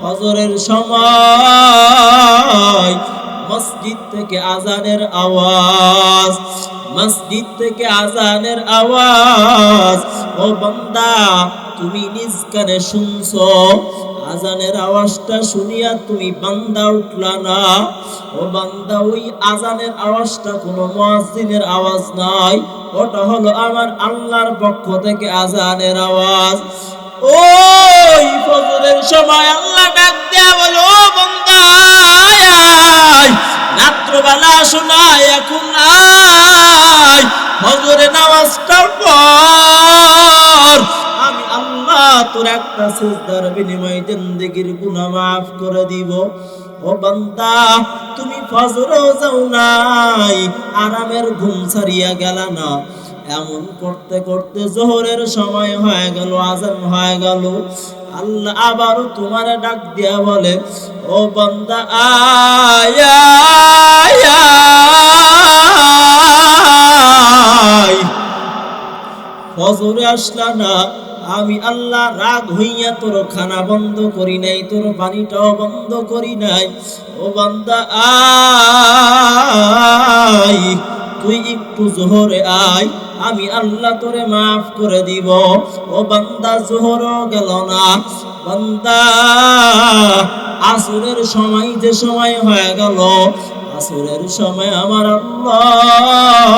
ফজরের সময় মসজিদ থেকে আজানের আওয়াজ, মসজিদ থেকে আজানের আওয়াজ, ও বান্দা, তুমি নিজ কানে শুনছো, আজানের আওয়াজটা শুনিয়া তুমি বান্দা উঠলা না? ও বান্দা, ওই আজানের আওয়াজটা কোনো মুয়াজ্জিনের আওয়াজ নাই, ওটা হলো আমার আল্লাহর পক্ষ থেকে আজানের আওয়াজ। ওই ফজরের সময় আল্লাহ ডাক দেয়া বলো ও বান্দা আয়, আয়। রাত্রবেলা শোনায় এখন আয়। ফজরে নামাজটা পড় আমি আল্লাহ তোর একটা সিজদার বিনিময়ে জিন্দেগির গুনাহ মাফ করে দিব। ও বান্দা তুমি ফজরও যাও নাই আরামের ঘুম ছাড়িয়া গেল না। এমন করতে করতে জোহরের সময় হয়ে গেল আজান হয়ে গেল। আল্লাহ আবারও তোমার ডাক দিয়া বলে, ও বান্দা, আয়া। ফজরে আসলা না, আমি আল্লাহ রাগ হইয়া তোর খানা বন্ধ করি নাই, তোর পানিটাও বন্ধ করি নাই ও বান্দা, আয় তুই একটু জোহরে আয়, আমি আল্লাহ তোরে মাফ করে দিব। ও বান্দা, জোহরও গেল না। বান্দা, আসরের সময় যে সময় হয়ে গেল, আসরের সময় আমার আল্লাহ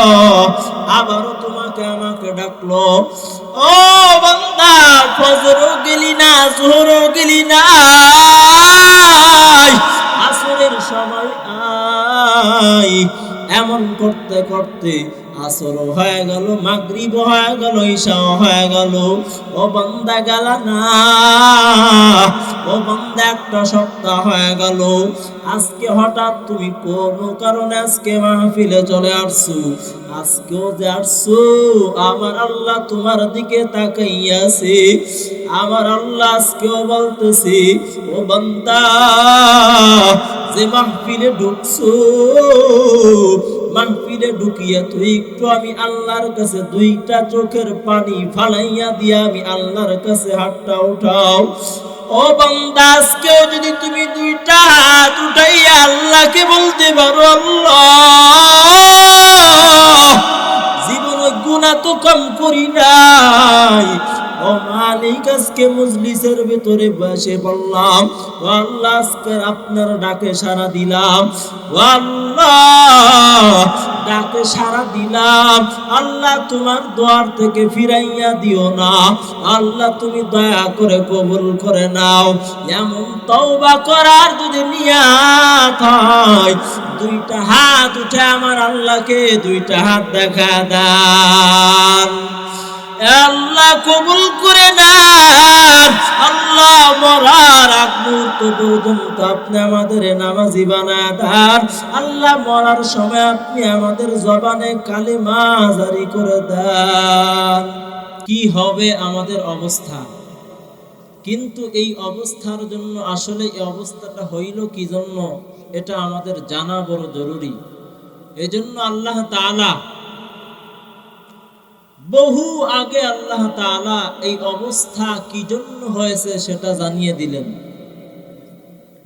আবারও তোমাকে আমাকে ডাকলো। ও বান্দা, ফজরও গেলি না, জোহরও গেলি না। আসরের সময় আয়। এমন করতে করতে আসর হয়ে গেল, মাগরিব হয়ে গেল ঈশাও হয়ে গেল। ও বান্দা গেল না। ও বান্দা একটা সপ্তাহ হয়ে গেল। আজকে হঠাৎ তুমি কোন কারণে আজকে মাহফিলে চলে আসছো? আজকেও যে আসছো, আমার আল্লাহ তোমার দিকে তাকাইয়াছে। আমার আল্লাহ আজকেও বলতেছে, ও বান্দা যে মাহফিলে ঢুকছো, মাহফিলে ঢুকিয়া তুই একটু আমি আল্লাহর কাছে দুইটা চোখের পানি ফালাইয়া দিয়া আমি আল্লাহর কাছে হাতটা উঠাও। ও বান্দা, আজকেও যদি তুমি দুইটা হাত উঠাইয়া আল্লাহকে বলতে পারো, আল্লাহ, জীবনে গুণা তো কম করি নাই। ও মালিক, আজকে মজলিসের ভিতরে বসে বললাম, ও আল্লাহ, আজকে আপনার ডাকে সারা দিলাম, ও আল্লাহ, ডাকে সারা দিলাম, আল্লাহ তোমার দোয়ার থেকে ফিরাইয়া দিও না, আল্লাহ তুমি দয়া করে কবুল করে নাও, এমন তওবা করার যদি নিয়াত হয়, দুইটা হাত উঠে আমার আল্লাহকে দুইটা হাত দেখা দান। আল্লাহ কবুল করে নেন আল্লাহ মরার আগ মুহূর্ত পর্যন্ত আপনি আমাদের নামাজি বানায় দেন। আল্লাহ মরার সময় আপনি আমাদের জবানে কালিমা জারি করে দেন। কি হবে আমাদের অবস্থা? কিন্তু এই অবস্থার জন্য আসলে এই অবস্থাটা হইল কি জন্য? এটা আমাদের জানা বড় জরুরি। এজন্য আল্লাহ তাআলা বহু আগে আল্লাহ তাআলা এই অবস্থা কি জন্য হয়েছে সেটা জানিয়ে দিলেন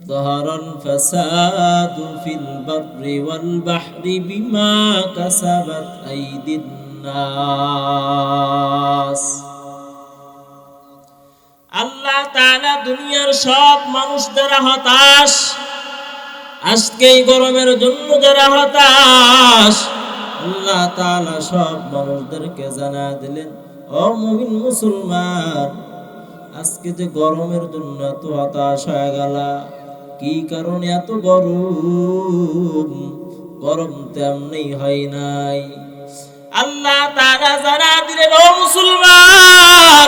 ظهر الفساد في البر والبحر بما كسبت أيدي الناس আল্লাহ তাআলা দুনিয়ার সব মানুষ যারা হতাশ আজকে এই গরমের জন্য যারা হতাশ আল্লাহ তালা সব মানুষদেরকে জানা দিলেন, ও মুমিন মুসলমান, আজকে যে গরমের জন্য এত হতাশ হয়ে গেল, কি কারণে এত গরম? গরম তেমনি হয় নাই। আল্লাহ তাআলা জানা দিলেন, ও মুসলমান,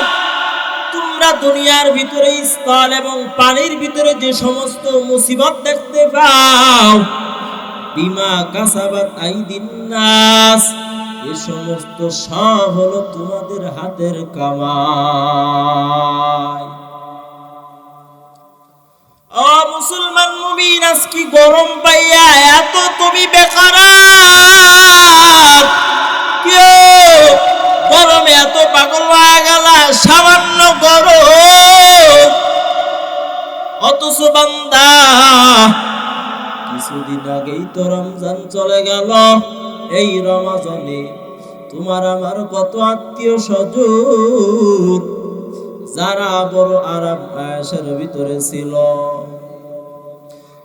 তোমরা দুনিয়ার ভিতরে স্থল এবং পানির ভিতরে যে সমস্ত মুসিবত দেখতে পাও বিমা কাসাবাত আইদিন এ সমস্ত সব হলো তোমাদের হাতের কামাই। ও মুসলমান মুমিন আজকে গরম পাইয়া এত তুমি বেকার কেউ গরমে এত পাগল হয়ে গেল, সামান্য গরম। অথচ কিছুদিন আগেই তো রমজান চলে গেল। এই রমাজানে তোমার আমার কত আত্মীয় স্বজন, যারা বড় আরাম আয়াসের ভিতরে ছিল।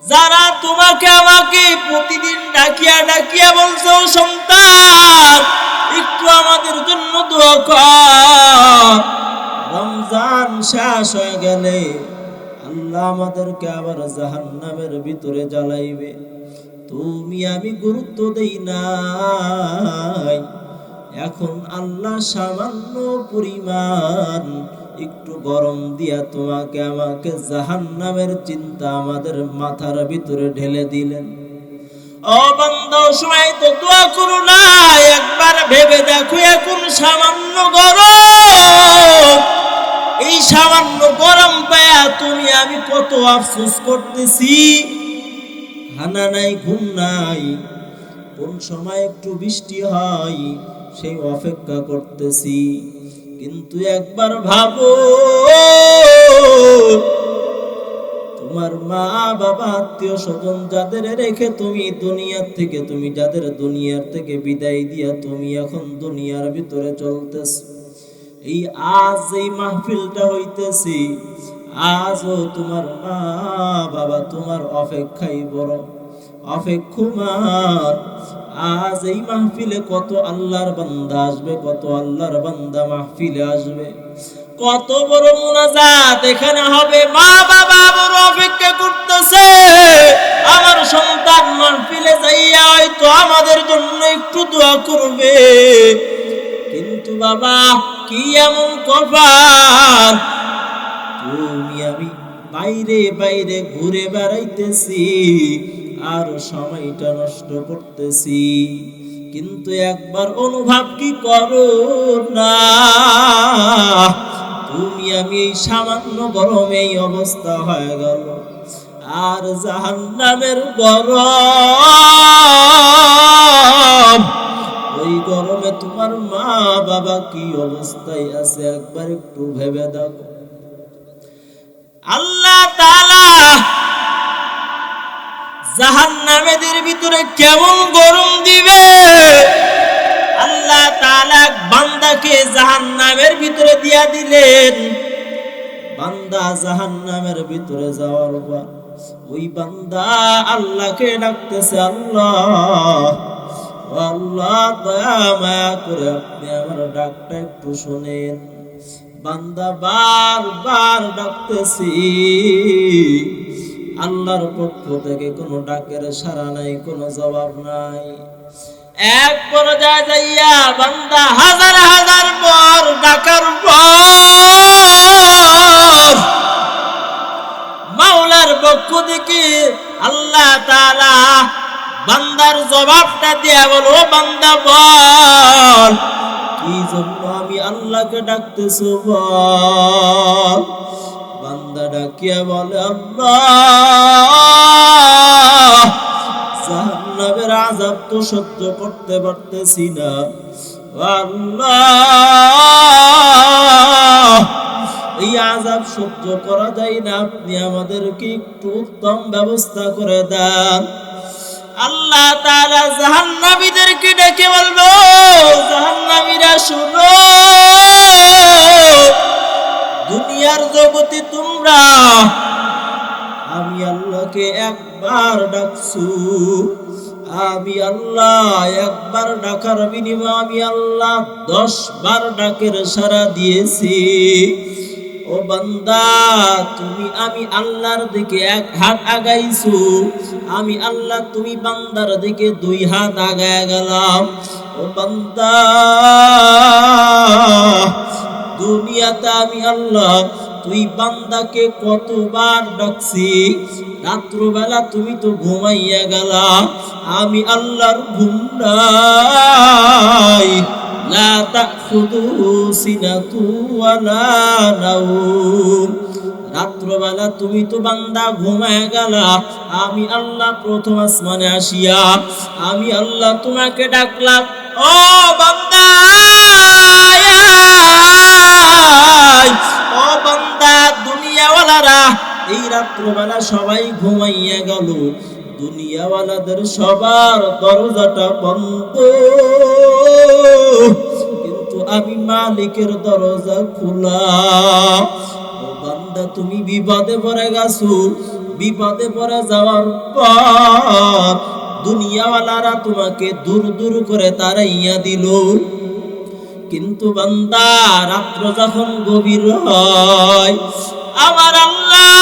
যারা তোমাকে আমাকে প্রতিদিন ডাকিয়া ডাকিয়া বলছো, সন্তান, একটু আমাদের জন্য দোয়া কর। রমজান শেষ হয়ে গেলে আল্লাহ আমাদেরকে আবার জাহান্নামের ভিতরে জ্বালাইবে। তুমি আমি গুরুত্ব দেই নাই। এখন আল্লাহ সামান্য পরিমাণ একটু গরম দিয়া তোমাকে আমাকে জাহান্নামের চিন্তা আমাদের মাথার ভিতরে ঢেলে দিলেন। সময় তো একবার ভেবে দেখো, এখন সামান্য গরম। এই সামান্য গরম পায়া তুমি আমি কত আফসোস করতেছি। খানা নাই, ঘুম নাই। কোন সময় একটু বৃষ্টি হয়, সেই অপেক্ষা করতেছি। কিন্তু একবার ভাবো, তোমার মা, বাবা, আত্মীয় স্বজন যাদের রেখে তুমি দুনিয়ার থেকে, তুমি যাদের দুনিয়ার থেকে বিদায় দিয়া তুমি এখন দুনিয়ার ভিতরে চলতেছ। এই আজ এই মাহফিলটা হইতেছি, আজও তোমার মা, বাবা তোমার অপেক্ষাই বড়। অপেক্ষমান আজ এই মাহফিলে কত আল্লাহর বান্দা আসবে, কত আল্লাহর বান্দা মাহফিলে আসবে। কত বড় মুনাজাত এখানে হবে। মা বাবা বড় অপেক্ষা করতেছে। আমার সন্তান মাহফিলে যাইয়া হয়তো আমাদের জন্য একটু দোয়া করবে। কিন্তু বাবা, কি এমন কপাল? তুমি আমি বাইরে বাইরে ঘুরে বেড়াইতেছি। আর সময়টা নষ্ট করতেছি। কিন্তু একবার অনুভব কি করো না? তুমি আমি এই সামান্য গরমে এই অবস্থা হয়ে গেল। আর জাহান নামের গরম। ওই গরমে তোমার মা বাবা কি অবস্থায় আছে একবার একটু ভেবে দেখো। আল্লাহ জাহান্নামেদের ভিতরে কেমন গরম দিবে? আল্লাহ বান্দাকে জাহান্নামের ভিতরে দিয়া দিলেন। বান্দা জাহান্নামের ভিতরে যাওয়ার পর ওই বান্দা আল্লাহকে ডাকতেছে, আল্লাহ আল্লাহ, দয়া, মায়া করে আপনি আমার ডাকটা একটু শোনেন। বান্দা বারবার ডাকতেছি আল্লাহর পক্ষ থেকে কোনো ডাকের সারা নাই, কোনো জবাব নাই। এক পর্যায়ে যাইয়া বান্দা হাজার হাজার পর ডাকার পর মাওলার পক্ষ থেকে আল্লাহ তাআলা বান্দার জবাবটা দিয়া বলো বান্দা, বল, কি জন্য আমি আল্লাহকে ডাকতেছো, বল? বান্দা ডাকিয়া বলে, আল্লাহ! জাহান্নামের আযাব তো সহ্য করতে পারতেছি না। আল্লাহ! এই আযাব সহ্য করা যায় না, আপনি আমাদেরকে একটু উত্তম ব্যবস্থা করে দেন। আল্লাহ তাআলা জাহান্নামীদেরকে ডেকে বলব জাহান্নামীরা, শুনো! দুনিয়ার জগতে তোমরা, আমি আল্লাহকে একবার ডাকছু আমি আল্লাহ একবার ডাকার বিনিময়ে আমি আল্লাহ দশ বার ডাকের সারা দিয়েছি। ও বান্দা, তুমি আমি আল্লাহর দিকে এক হাত আগাইছো আমি আল্লাহ তুমি বান্দার দিকে দুই হাত আগায় গেলাম। ও বান্দা দুনিয়াতে আমি আল্লাহ, তুই বান্দাকে কতবার ডাকছি? রাত্রবেলা তুমি তো ঘুমাইয়া গেলা, আমি আল্লাহর ঘুম নাই। লা তাখুদুহু সিনাতু ওয়ালা নাউম রাত্রবেলা তুমি তো বান্দা ঘুমায় গেলা, আমি আল্লাহ প্রথম আসমানে আসিয়া, আমি আল্লাহ তোমাকে ডাকলাম, ও বান্দা! রাত্রবেলা সবাই ঘুমাইয়া গেল। দুনিয়াওয়ালাদের সবার দরজাটা বন্ধ। কিন্তু আমি মালিকের দরজা খোলা। বান্দা, তুমি বিপদে পড়ে গেছো। বিপদে পড়ে যাওয়ার পর দুনিয়াওয়ালারা তোমাকে দূর দূর করে তারাইয়া দিল। কিন্তু বান্দা, রাত্র যখন গভীর হয়, আমার আল্লাহ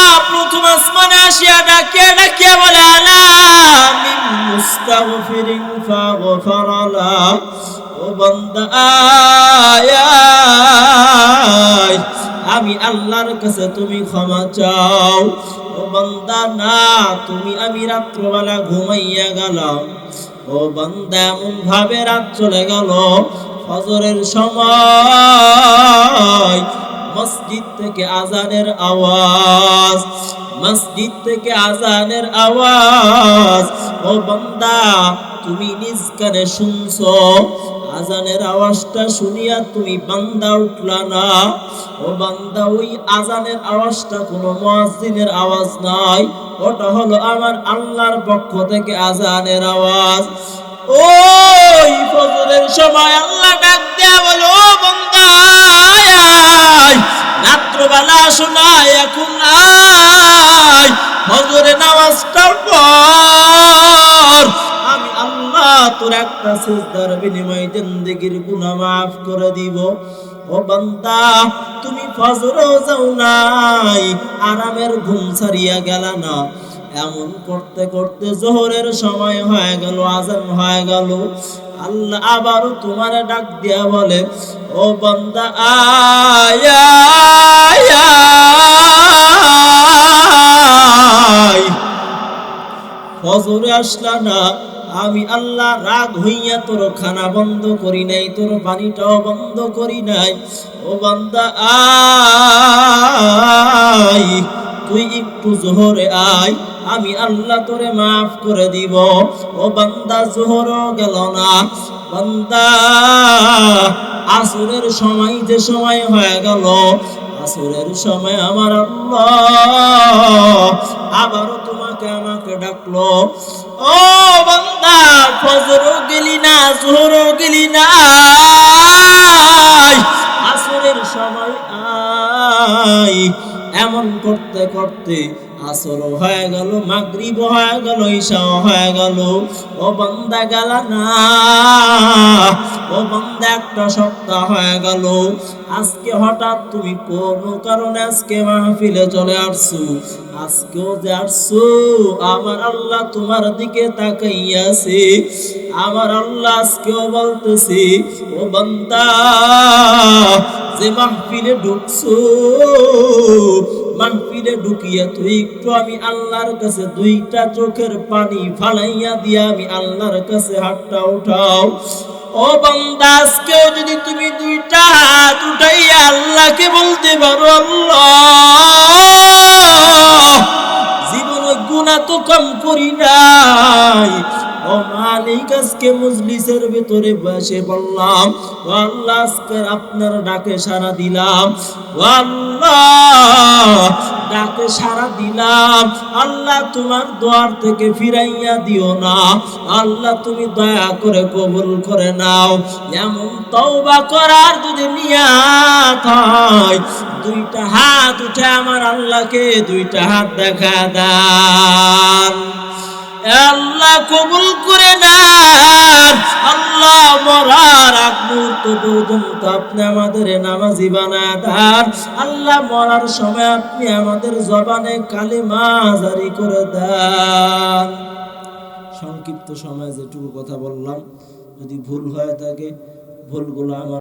প্রথম আসমানে আসিয়া ডাকে ডাকিয়া বলে, আলা ও বান্দা। আমি আল্লাহর কাছে তুমি ক্ষমা চাও ও বান্দা, না, তুমি আমি রাত্রবেলা ঘুমাইয়া গেলাম ও বান্দা এমন ভাবে রাত চলে গেল, ফজরের সময় মসজিদ থেকে আজানের আওয়াজ, মসজিদ থেকে আজানের আওয়াজ। ও বান্দা, তুমি নিজ কানে শুনছো, আজানের আওয়াজটা শুনিয়া তুমি বান্দা উঠলা না। ও বান্দা, ওই আজানের আওয়াজটা কোনো মুয়াজ্জিনের আওয়াজ নাই, ওটা হলো আমার আল্লাহর পক্ষ থেকে আজানের আওয়াজ। ওই ফজরের সময় আল্লাহ ডাক দেয়া বলো "ও বান্দা আয়, আয়। রাত্রবেলা শোনায় এখন আয় ফজরে নামাজটার পর আমি আল্লাহ তোর একটা সিজদার বিনিময়ে জিন্দেগির গুনাহ মাফ করে দিব ও বান্দা তুমি ফজরও যাও নাই আরামের ঘুম ছাড়িয়া গেল না এমন করতে করতে জোহরের সময় হয়ে গেল আজান হয়ে গেল আল্লাহ আবারও তোমার ডাক দিয়া বলে, ও বান্দা আয়। ফজরে আসলা না, আমি আল্লাহ রাগ হইয়া তোর খানা বন্ধ করি নাই, তোর পানিটাও বন্ধ করি নাই ও বান্দা, আয়, তুই একটু জোহরে আয়, আমি আল্লাহ তোরে মাফ করে দিব। ও বান্দা, জোহরও গেল না। বান্দা, আসরের সময় যে সময় হয়ে গেল, আসরের সময় আমার আল্লাহ আবারও তোমাকে আমাকে ডাকলো। ও বান্দা, ফজরও গেলি না এমন করতে করতে আসর হয়ে গেল, মাগরিব হয়ে গেল ঈশাও হয়ে গেল। ও বান্দা গেল না। ও বান্দা একটা সপ্তাহ হয়ে গেল। আজকে হঠাৎ তুমি কোনো কারণে আজকে মাহফিলে চলে আসছো? আজকেও যে আসছো, আমার আল্লাহ তোমার দিকে তাকাইয়াছে। আমার আল্লাহ আজকেও বলতেছে, ও বান্দা, যে মাহফিলে ঢুকছো মাহফিলে ঢুকিয়া তুই একটু আমি আল্লাহর কাছে দুইটা চোখের পানি ফালাইয়া দিয়া আমি আল্লাহর কাছে হাতটা উঠাও। ও বান্দা, আজকেও যদি তুমি দুইটা হাত উঠাইয়া আল্লাহকে বলতে পারো, আল্লাহ, জীবনে গুণা তো কম করি ও মালিক আজকে মজলিসের ভিতরে বসে বললাম আল্লাহ আপনার ডাকে সারা দিলাম আল্লাহ, ডাকে সারা দিলাম, আল্লাহ তোমার দোয়ার থেকে ফিরাইয়া দিও না, আল্লাহ তুমি দয়া করে কবুল করে নাও। এমন তওবা করার যদি নিয়াত হয়, দুইটা হাত উঠে আমার আল্লাহকে দুইটা হাত দেখা দান। আল্লাহ কবুল করে আল্লাহ মরার আগ মুহূর্ত পর্যন্ত আপনি আমাদের নামাজি দেন। আল্লাহ মরার সময় আপনি আমাদের জবানে কালিমা জারি করে দেন। সংক্ষিপ্ত সময় যেটুকু কথা বললাম, যদি ভুল হয়ে থাকে ভুলগুলো আমার